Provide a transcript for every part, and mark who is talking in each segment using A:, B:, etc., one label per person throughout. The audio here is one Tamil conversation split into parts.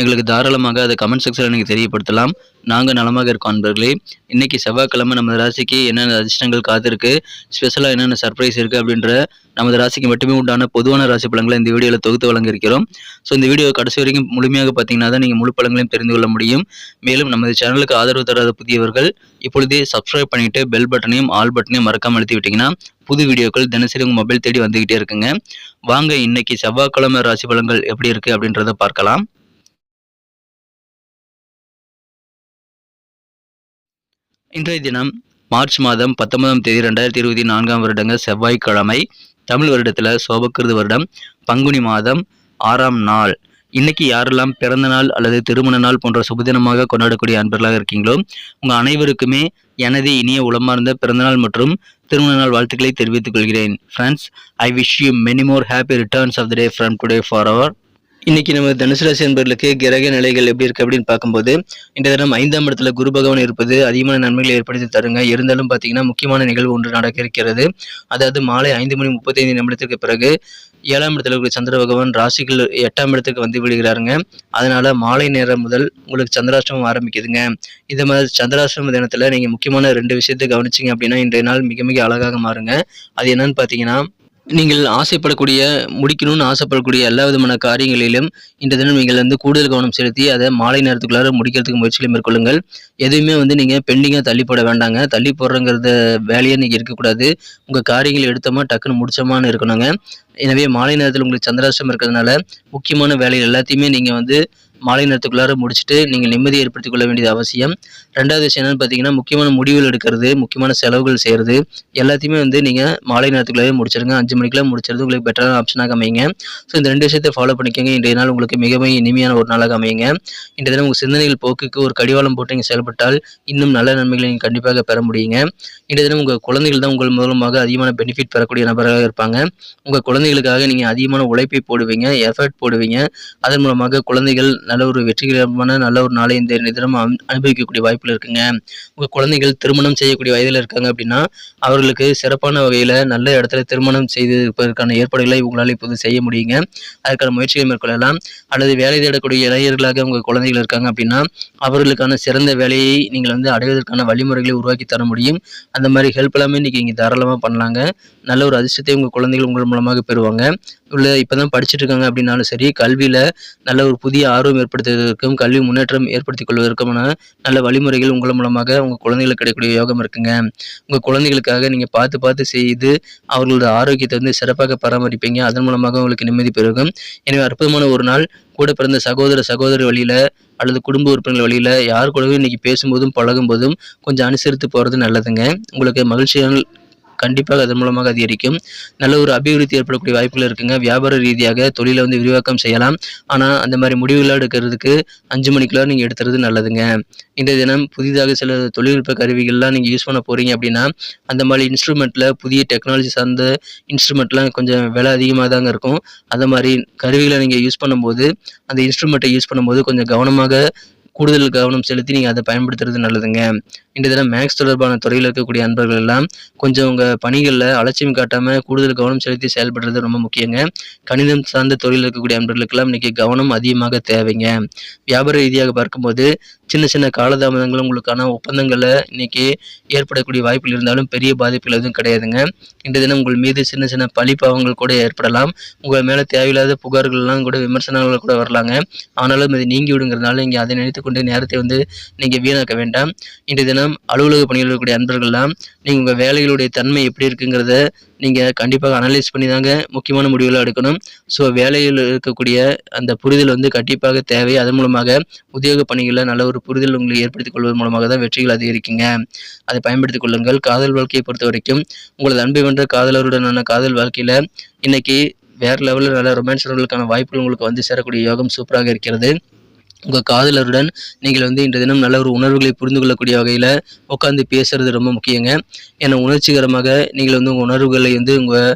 A: எங்களுக்கு தாராளமாக அதை கமெண்ட் செக்ஷனில் நீங்கள் தெரியப்படுத்தலாம். நாங்கள் நலமாக இருக்கோம் அன்பர்களே. இன்றைக்கி செவ்வாய்க்கிழமை நமது ராசிக்கு என்னென்ன அதிர்ஷ்டங்கள் காத்திருக்கு ஸ்பெஷலாக என்னென்ன சர்ப்ரைஸ் இருக்குது அப்படின்ற நமது ராசிக்கு மட்டுமே உண்டான பொதுவான ராசி பலன்களை இந்த வீடியோவில் தொகுத்து வழங்கியிருக்கிறோம். ஸோ இந்த வீடியோ கடைசி வரைக்கும் முழுமையாக பார்த்தீங்கன்னா தான் நீங்கள் முழு பலன்களையும் தெரிந்து கொள்ள முடியும். மேலும் நமது சேனலுக்கு ஆதரவு தராத புதியவர்கள் இப்பொழுதே சப்ஸ்கிரைப் பண்ணிவிட்டு பெல் பட்டனையும் ஆல் பட்டனையும் மறக்காமல் அழுத்தி விட்டிங்கன்னா புது வீடியோக்கள் தினசரி உங்கள் மொபைல் தேடி வந்துக்கிட்டே இருக்குங்க. வாங்க இன்னைக்கு செவ்வாய்க்கிழமை ராசி பலன்கள் எப்படி இருக்குது அப்படின்றத பார்க்கலாம். இன்றைய தினம் மார்ச் மாதம் பத்தொன்பதாம் தேதி ரெண்டாயிரத்தி இருபத்தி நான்காம் வருடங்க செவ்வாய்க்கிழமை தமிழ் வருடத்தில் சோபக்கிருது வருடம். பங்குனி மாதம் ஆறாம் நாள். இன்னைக்கு யாரெல்லாம் பிறந்த நாள் அல்லது திருமண நாள் போன்ற சுபதினமாக கொண்டாடக்கூடிய அன்பர்களாக இருக்கீங்களோ உங்கள் அனைவருக்குமே எனது இனிய உளமார்ந்த பிறந்தநாள் மற்றும் திருமண நாள் வாழ்த்துக்களை தெரிவித்துக் கொள்கிறேன். Friends I wish you many more happy returns of the day from today for அவர் இன்னைக்கு நம்ம தனுசு ராசி என்பவர்களுக்கு கிரக நிலைகள் எப்படி இருக்கு அப்படின்னு பார்க்கும்போது இந்த தினம் ஐந்தாம் இடத்துல குரு பகவான் இருப்பது அதிகமான நன்மைகளை ஏற்படுத்தி தருங்க. இருந்தாலும் பார்த்தீங்கன்னா முக்கியமான நிகழ்வு ஒன்று நடக்க இருக்கிறது. அதாவது மாலை ஐந்து மணி முப்பத்தைந்து நிமிடத்திற்கு பிறகு ஏழாம் இடத்துல இருக்கிற சந்திர பகவான் ராசிகள் எட்டாம் இடத்துக்கு வந்து விடுகிறாருங்க. அதனால மாலை நேரம் முதல் உங்களுக்கு சந்திராஷ்டமம் ஆரம்பிக்குதுங்க. இந்த மாதிரி சந்திராஷ்டம தினத்துல நீங்க முக்கியமான ரெண்டு விஷயத்தை கவனிச்சிங்க அப்படின்னா இன்றைய நாள் மிக மிக அழகாக மாறுங்க. அது என்னன்னு பார்த்தீங்கன்னா நீங்கள் ஆசைப்படக்கூடிய முடிக்கணும்னு ஆசைப்படக்கூடிய எல்லா விதமான காரியங்களிலும் இன்று தினம் நீங்கள் வந்து கூடுதல் கவனம் செலுத்தி அதை மாலை நேரத்துக்குள்ளார முடிக்கிறதுக்கு முயற்சிகளை மேற்கொள்ளுங்கள். எதுவுமே வந்து நீங்கள் பெண்டிங்காக தள்ளி போட வேண்டாங்க. தள்ளி போடுறங்கிறத வேலையை நீங்கள் இருக்கக்கூடாது. உங்கள் காரியங்கள் எடுத்தோமா டக்குன்னு முடிச்சோமான்னு இருக்கணுங்க. எனவே மாலை நேரத்தில் உங்களுக்கு சந்திராஷ்டம் இருக்கிறதுனால முக்கியமான வேலைகள் எல்லாத்தையுமே நீங்கள் வந்து மாலை நேரத்துக்குள்ளார முடிச்சுட்டு நீங்கள் நிம்மதி ஏற்படுத்திக் கொள்ள வேண்டியது அவசியம். ரெண்டாவது விஷயம் என்னன்னு பார்த்தீங்கன்னா முக்கியமான முடிவுகள் எடுக்கிறது முக்கியமான செலவுகள் செய்கிறது எல்லாத்தையுமே வந்து நீங்கள் மாலை நேரத்துக்குள்ளாவே முடிச்சிருங்க. அஞ்சு மணிக்கெல்லாம் முடிச்சிருது உங்களுக்கு பெட்டரான ஆப்ஷனாக அமையுங்க. ஸோ இந்த ரெண்டு விஷயத்தை ஃபாலோ பண்ணிக்கோங்க. இன்றைய நாள் உங்களுக்கு மிகவும் இனிமையான ஒரு நாளாக அமையுங்க. இன்றைய தினம் உங்கள் சிந்தனைகள் போக்குக்கு ஒரு கடிவாளம் போட்டு நீங்கள் செயல்பட்டால் இன்னும் நல்ல நன்மைகளை நீங்கள் கண்டிப்பாக பெற முடியுங்க. இன்றைய தினம் உங்கள் குழந்தைகள் தான் உங்கள் மூலமாக அதிகமான பெனிஃபிட் பெறக்கூடிய நபராக இருப்பாங்க. உங்கள் குழந்தைகளுக்காக நீங்கள் அதிகமான உழைப்பை போடுவீங்க எஃபர்ட் போடுவீங்க. அதன் மூலமாக குழந்தைகள் நல்ல ஒரு வெற்றிகரமான நல்ல ஒரு நாளை இந்த தினம் அனுபவிக்கக்கூடிய வாய்ப்பில் இருக்குங்க. உங்கள் குழந்தைகள் திருமணம் செய்யக்கூடிய வயதில் இருக்காங்க அப்படின்னா அவர்களுக்கு சிறப்பான வகையில் நல்ல இடத்துல திருமணம் செய்து இருப்பதற்கான ஏற்பாடுகளை உங்களால் இப்போது செய்ய முடியுங்க. அதற்கான முயற்சிகளை மேற்கொள்ளலாம். அல்லது வேலை தேடக்கூடிய இளைஞர்களாக உங்கள் குழந்தைகள் இருக்காங்க அப்படின்னா அவர்களுக்கான சிறந்த வேலையை நீங்கள் வந்து அடைவதற்கான வழிமுறைகளை உருவாக்கி தர முடியும். அந்த மாதிரி ஹெல்ப் எல்லாமே இன்றைக்கி இங்கே தாராளமாக பண்ணலாங்க. நல்ல ஒரு அதிர்ஷ்டத்தை உங்கள் குழந்தைகள் உங்கள் மூலமாக பெறுவாங்க. உள்ள இப்போ தான் படிச்சுட்டு இருக்காங்க அப்படின்னாலும் சரி கல்வியில் நல்ல ஒரு புதிய ஆர்வம் ஏற்படுத்துவதற்கும் கல்வி முன்னேற்றம் ஏற்படுத்திக் கொள்வதற்குமான நல்ல வழிமுறைகள் உங்கள் மூலமாக உங்கள் குழந்தைகளுக்கு கிடைக்கக்கூடிய யோகம் இருக்குங்க. உங்கள் குழந்தைகளுக்காக நீங்கள் பார்த்து பார்த்து செய்து அவர்களோட ஆரோக்கியத்தை வந்து சிறப்பாக பராமரிப்பீங்க. அதன் மூலமாக உங்களுக்கு நிம்மதி பெருகும். எனவே அற்புதமான ஒரு நாள். கூட பிறந்த சகோதர சகோதரி வழியில் அல்லது குடும்ப உறுப்பினர்கள் வழியில் யார் கூடவே இன்றைக்கி பேசும்போதும் பழகும் போதும் கொஞ்சம் அனுசரித்து போகிறது நல்லதுங்க. உங்களுக்கு மகிழ்ச்சியான கண்டிப்பாக அதன் மூலமாக அதிகரிக்கும். நல்ல ஒரு அபிவிருத்தி ஏற்படக்கூடிய வாய்ப்புகள் இருக்குங்க. வியாபார ரீதியாக தொழிலை வந்து விரிவாக்கம் செய்யலாம். ஆனால் அந்த மாதிரி முடிவுகளாக எடுக்கிறதுக்கு அஞ்சு மணிக்குள்ள நீங்கள் எடுத்துறது நல்லதுங்க. இந்த தினம் புதிதாக சில தொழில்நுட்ப கருவிகள்லாம் நீங்கள் யூஸ் பண்ண போகிறீங்க அப்படின்னா அந்த மாதிரி இன்ஸ்ட்ருமெண்ட்டில் புதிய டெக்னாலஜி சார்ந்த இன்ஸ்ட்ருமெண்ட்லாம் கொஞ்சம் விலை அதிகமாக தாங்க இருக்கும். அந்த மாதிரி கருவிகளை நீங்கள் யூஸ் பண்ணும்போது அந்த இன்ஸ்ட்ருமெண்ட்டை யூஸ் பண்ணும்போது கொஞ்சம் கவனமாக கூடுதல் கவனம் செலுத்தி நீங்கள் அதை பயன்படுத்துறது நல்லதுங்க. இன்றைய தினம் மேக்ஸ் தொடர்பான துறையில் இருக்கக்கூடிய அன்பர்கள் எல்லாம் கொஞ்சம் உங்கள் பணிகளில் அலட்சியம் காட்டாமல் கூடுதல் கவனம் செலுத்தி செயல்படுறது ரொம்ப முக்கியங்க. கணிதம் சார்ந்த தொழில் இருக்கக்கூடிய அன்பர்களுக்கெல்லாம் இன்றைக்கி கவனம் அதிகமாக தேவைங்க. வியாபார ரீதியாக பார்க்கும்போது சின்ன சின்ன காலதாமதங்கள் உங்களுக்கான ஒப்பந்தங்களில் இன்னைக்கு ஏற்படக்கூடிய வாய்ப்புகள் இருந்தாலும் பெரிய பாதிப்புகள் எதுவும் கிடையாதுங்க. இன்றைய தினம் உங்கள் மீது சின்ன சின்ன பழிப்பாவங்கள் கூட ஏற்படலாம். உங்கள் மேலே தேவையில்லாத புகார்கள்லாம் கூட விமர்சனங்கள் கூட வரலாங்க. ஆனாலும் இது நீங்கி விடுங்கிறதுனால இங்கே அதை நினைத்து கொண்டு நேரத்தை வந்து நீங்கள் வீணாக்க வேண்டாம். இன்றைய தினம் அலுவலக பணியில் இருக்கக்கூடிய அன்பர்கள்லாம் நீங்கள் உங்கள் வேலைகளுடைய தன்மை எப்படி இருக்குங்கிறத நீங்கள் கண்டிப்பாக அனலைஸ் பண்ணி தாங்க முக்கியமான முடிவுகளை எடுக்கணும். ஸோ வேலையில் இருக்கக்கூடிய அந்த புரிதல் வந்து கண்டிப்பாக தேவை. அதன் மூலமாக உத்தியோக பணிகளில் நல்ல ஒரு புரிதல் உங்களை ஏற்படுத்திக் கொள்வதன் மூலமாக தான் வெற்றிகள் அதிகரிக்குங்க. அதை பயன்படுத்திக் கொள்ளுங்கள். காதல் வாழ்க்கையை பொறுத்த வரைக்கும் உங்களது அன்பு வென்ற காதலருடனான காதல் வாழ்க்கையில் இன்னைக்கு வேறு லெவலில் நல்ல ரொமான்ஸ் வாய்ப்புகள் உங்களுக்கு வந்து சேரக்கூடிய யோகம் சூப்பராக இருக்கிறது. உங்கள் காதலருடன் நீங்கள் வந்து இன்றைய தினம் நல்ல ஒரு உணர்வுகளை புரிந்து கொள்ளக்கூடிய வகையில் உட்காந்து பேசுறது ரொம்ப முக்கியங்க. ஏன்னா உணர்ச்சிகரமாக நீங்கள் வந்து உங்கள் உணர்வுகளை வந்து உங்கள்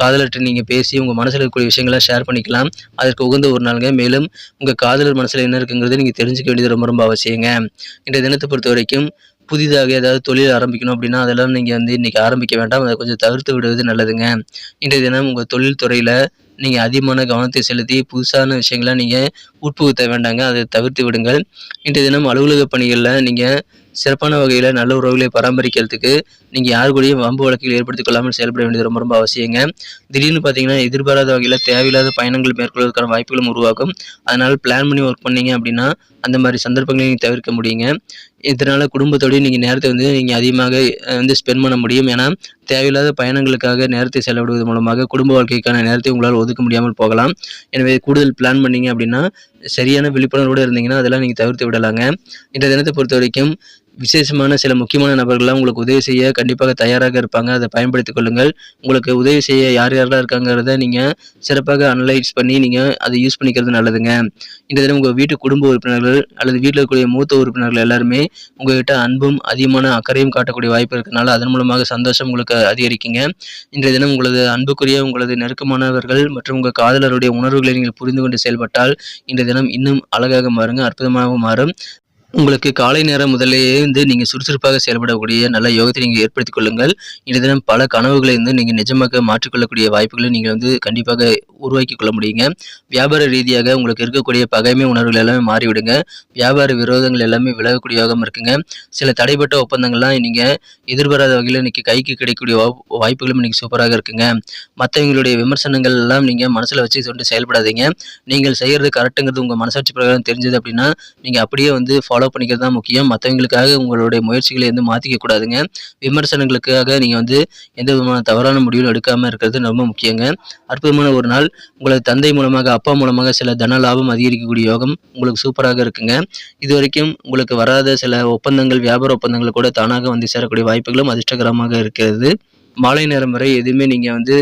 A: காதலர்கிட்ட நீங்கள் பேசி உங்கள் மனசில் இருக்கக்கூடிய விஷயங்களை ஷேர் பண்ணிக்கலாம். அதற்கு உகந்த ஒரு நாளுங்க. மேலும் உங்கள் காதலர் மனசில் என்ன இருக்குங்கிறத நீங்கள் தெரிஞ்சுக்க வேண்டியது ரொம்ப ரொம்ப அவசியங்க. இன்றைய தினத்தை பொறுத்த வரைக்கும் புதிதாக ஏதாவது தொழில் ஆரம்பிக்கணும் அப்படின்னா அதெல்லாம் நீங்கள் வந்து இன்றைக்கி ஆரம்பிக்க வேண்டாம். அதை கொஞ்சம் தவிர்த்து விடுவது நல்லதுங்க. இன்றைய தினம் உங்கள் தொழில் துறையில் நீங்கள் அதிகமான கவனத்தை செலுத்தி புதுசான விஷயங்களை நீங்கள் உட்புகுத்த வேண்டாங்க. அதை தவிர்த்து விடுங்கள். இன்றைய தினம் அலுவலக பணிகளில் நீங்கள் சிறப்பான வகையில் நல்ல உறவுகளை பராமரிக்கிறதுக்கு நீங்கள் யார் கூடயும் வம்பு வழக்குகள் ஏற்படுத்திக் கொள்ளாமல் செயல்பட வேண்டியது ரொம்ப ரொம்ப அவசியங்க. திடீர்னு பார்த்தீங்கன்னா எதிர்பாராத வகையில் தேவையில்லாத பயணங்கள் மேற்கொள்வதற்கான வாய்ப்புகளும் உருவாகும். அதனால் பிளான் பண்ணி ஒர்க் பண்ணீங்க அப்படின்னா அந்த மாதிரி சந்தர்ப்பங்களை நீங்கள் தவிர்க்க முடியுங்க. இதனால் குடும்பத்தோடய நீங்கள் நேரத்தை வந்து நீங்கள் அதிகமாக வந்து ஸ்பெண்ட் பண்ண முடியும். ஏன்னா தேவையில்லாத பயணங்களுக்காக நேரத்தை செலவிடுவது மூலமாக குடும்ப வாழ்க்கைக்கான நேரத்தை உங்களால் ஒதுக்க முடியாமல் போகலாம். எனவே கூடுதல் பிளான் பண்ணீங்க அப்படின்னா சரியான விழிப்புணர்வோடு இருந்தீங்கன்னா அதெல்லாம் நீங்கள் தவிர்த்து விடலாங்க. இந்த தினத்தை பொறுத்த வரைக்கும் விசேஷமான சில முக்கியமான நபர்கள்லாம் உங்களுக்கு உதவி செய்ய கண்டிப்பாக தயாராக இருப்பாங்க. அதை பயன்படுத்திக் கொள்ளுங்கள். உங்களுக்கு உதவி செய்ய யார் யாரெல்லாம் இருக்காங்கிறத நீங்கள் சிறப்பாக அனலைஸ் பண்ணி நீங்கள் அதை யூஸ் பண்ணிக்கிறது நல்லதுங்க. இந்த தினம் உங்கள் வீட்டு குடும்ப உறுப்பினர்கள் அல்லது வீட்டில் இருக்கக்கூடிய மூத்த உறுப்பினர்கள் எல்லாருமே உங்கள்கிட்ட அன்பும் அதிகமான அக்கறையும் காட்டக்கூடிய வாய்ப்பு இருக்கனால அதன் மூலமாக சந்தோஷம் உங்களுக்கு அதிகரிக்குங்க. இன்றைய தினம் உங்களது அன்புக்குரிய உங்களது நெருக்கமானவர்கள் மற்றும் உங்கள் காதலருடைய உணர்வுகளை நீங்கள் புரிந்து கொண்டு செயல்பட்டால் இன்றைய தினம் இன்னும் அழகாக மாறுங்க அற்புதமாக மாறும். உங்களுக்கு காலை நேரம் முதலேயே வந்து நீங்கள் சுறுசுறுப்பாக செயல்படக்கூடிய நல்ல யோகத்தை நீங்கள் ஏற்படுத்திக் கொள்ளுங்கள். இந்த தினம் பல கனவுகளை வந்து நீங்கள் நிஜமாக மாற்றிக்கொள்ளக்கூடிய வாய்ப்புகளை நீங்கள் வந்து கண்டிப்பாக உருவாக்கி கொள்ள முடியுங்க. வியாபார ரீதியாக உங்களுக்கு இருக்கக்கூடிய பகைமை உணர்வுகள் எல்லாமே மாறிவிடுங்க. வியாபார விரோதங்கள் எல்லாமே விலகக்கூடிய யோகம் இருக்குங்க. சில தடைப்பட்ட ஒப்பந்தங்கள்லாம் நீங்கள் எதிர்பாராத வகையில் இன்றைக்கி கைக்கு கிடைக்கக்கூடிய வாய்ப்புகளும் இன்றைக்கி சூப்பராக இருக்குங்க. மற்றவங்களுடைய விமர்சனங்கள் எல்லாம் நீங்கள் மனசில் வச்சு கொண்டு செயல்படாதீங்க. நீங்கள் செய்கிறது கரெக்டுங்கிறது உங்கள் மனசாட்சி பிரகாரம் தெரிஞ்சது அப்படின்னா நீங்கள் அப்படியே வந்து ஃபாலோ பண்ணிக்கிறது தான் முக்கியம். மற்றவங்களுக்காக உங்களுடைய முயற்சிகளை வந்து மாற்றிக்க கூடாதுங்க. விமர்சனங்களுக்காக நீங்கள் வந்து எந்த விதமான தவறான முடிவும் எடுக்காமல் இருக்கிறது ரொம்ப முக்கியங்க. அற்புதமான ஒரு நாள். உங்களது தந்தை மூலமாக அப்பா மூலமாக சில தன லாபம் அதிகரிக்கக்கூடிய யோகம் உங்களுக்கு சூப்பராக இருக்குங்க. இது வரைக்கும் உங்களுக்கு வராத சில ஒப்பந்தங்கள் வியாபார ஒப்பந்தங்கள் கூட தானாக வந்து சேரக்கூடிய வாய்ப்புகளும் அதிர்ஷ்டகரமாக இருக்கிறது. மாலை நேரம் வரை எதுவுமே நீங்கள் வந்து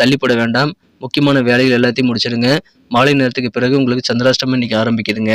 A: தள்ளிப்பட வேண்டாம். முக்கியமான வேலைகள் எல்லாத்தையும் முடிச்சிடுங்க. மாலை நேரத்துக்கு பிறகு உங்களுக்கு சந்திராஷ்டமம் இன்னைக்கு ஆரம்பிக்குதுங்க.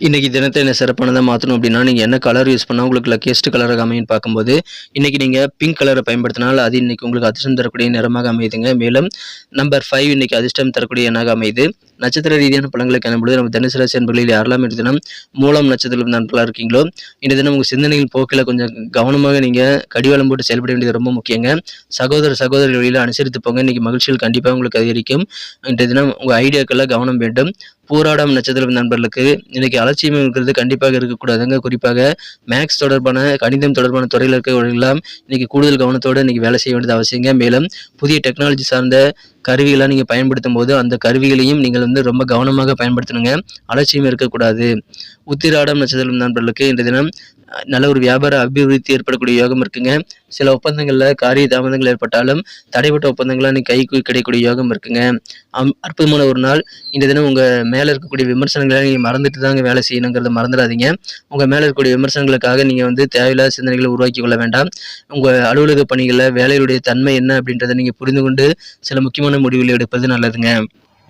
A: இன்றைக்கி தினத்தை என்ன சிறப்பானதாக மாற்றணும் அப்படின்னா நீங்கள் என்ன கலர் யூஸ் பண்ணால் உங்களுக்கு லக்கியஸ்ட் கலராக அமையும் பார்க்கும்போது இன்றைக்கி நீங்கள் பிங்க் கலரை பயன்படுத்தினால் அது இன்னைக்கு உங்களுக்கு அதிர்ஷ்டம் தரக்கூடிய நிறமாக அமையுதுங்க. மேலும் நம்பர் ஃபைவ் இன்றைக்கி அதிர்ஷ்டம் தரக்கூடிய எண்ணாக அமையுது. நட்சத்திர ரீதியான பலன்களை காணும்பொழுது நம்ம தனுசு ராசி அன்பர்களில் யாரெல்லாம் இந்த தினம் மூலம் நட்சத்திரம் நண்பர்களாக இருக்கீங்களோ இந்த தினம் உங்கள் சிந்தனைகள் போக்கில் கொஞ்சம் கவனமாக நீங்கள் கடிவாளம் போட்டு செயல்பட வேண்டியது ரொம்ப முக்கியங்க. சகோதர சகோதரி வழியில் அனுசரித்து போங்க. இன்னைக்கு மகிழ்ச்சிகள் கண்டிப்பாக உங்களுக்கு அதிகரிக்கும். இன்றைய தினம் உங்கள் ஐடியாக்கெல்லாம் கவனம் வேண்டும். பூராடம் நட்சத்திரம் நண்பர்களுக்கு இன்றைக்கி அலட்சியம்ங்கிறது இருக்கிறது கண்டிப்பாக இருக்கக்கூடாதுங்க. குறிப்பாக மேக்ஸ் தொடர்பான கணிதம் தொடர்பான துறையில் இருக்கிறவர்களெல்லாம் இன்றைக்கி கூடுதல் கவனத்தோடு இன்றைக்கி வேலை செய்ய வேண்டியது அவசியங்க. மேலும் புதிய டெக்னாலஜி சார்ந்த கருவிகளாக நீங்கள் பயன்படுத்தும் போது அந்த கருவிகளையும் நீங்கள் வந்து ரொம்ப கவனமாக பயன்படுத்தணுங்க. அலட்சியம் இருக்கக்கூடாது. உத்திராடம் நட்சத்திரம் நண்பர்களுக்கு இந்த தினம் நல்ல ஒரு வியாபார அபிவிருத்தி ஏற்படக்கூடிய யோகம் இருக்குங்க. சில ஒப்பந்தங்களில் காரிய தாமதங்கள் ஏற்பட்டாலும் தடைப்பட்ட ஒப்பந்தங்களாக இன்னைக்கு கைக்கு கிடைக்கக்கூடிய யோகம் இருக்குங்க. அம்- அற்புதமான ஒரு நாள். இந்த தினம் உங்கள் மேலே இருக்கக்கூடிய விமர்சனங்களை நீங்கள் மறந்துட்டு தாங்க வேலை செய்யணுங்கிறத மறந்துடாதீங்க. உங்கள் மேலே இருக்கக்கூடிய விமர்சனங்களுக்காக நீங்கள் வந்து தேவையில்லாத சிந்தனைகளை உருவாக்கி கொள்ள வேண்டாம். உங்கள் அலுவலக பணிகளில் வேலையுடைய தன்மை என்ன அப்படின்றத நீங்கள் புரிந்து கொண்டு சில முக்கியமான முடிவுகளை எடுப்பது நல்லதுங்க.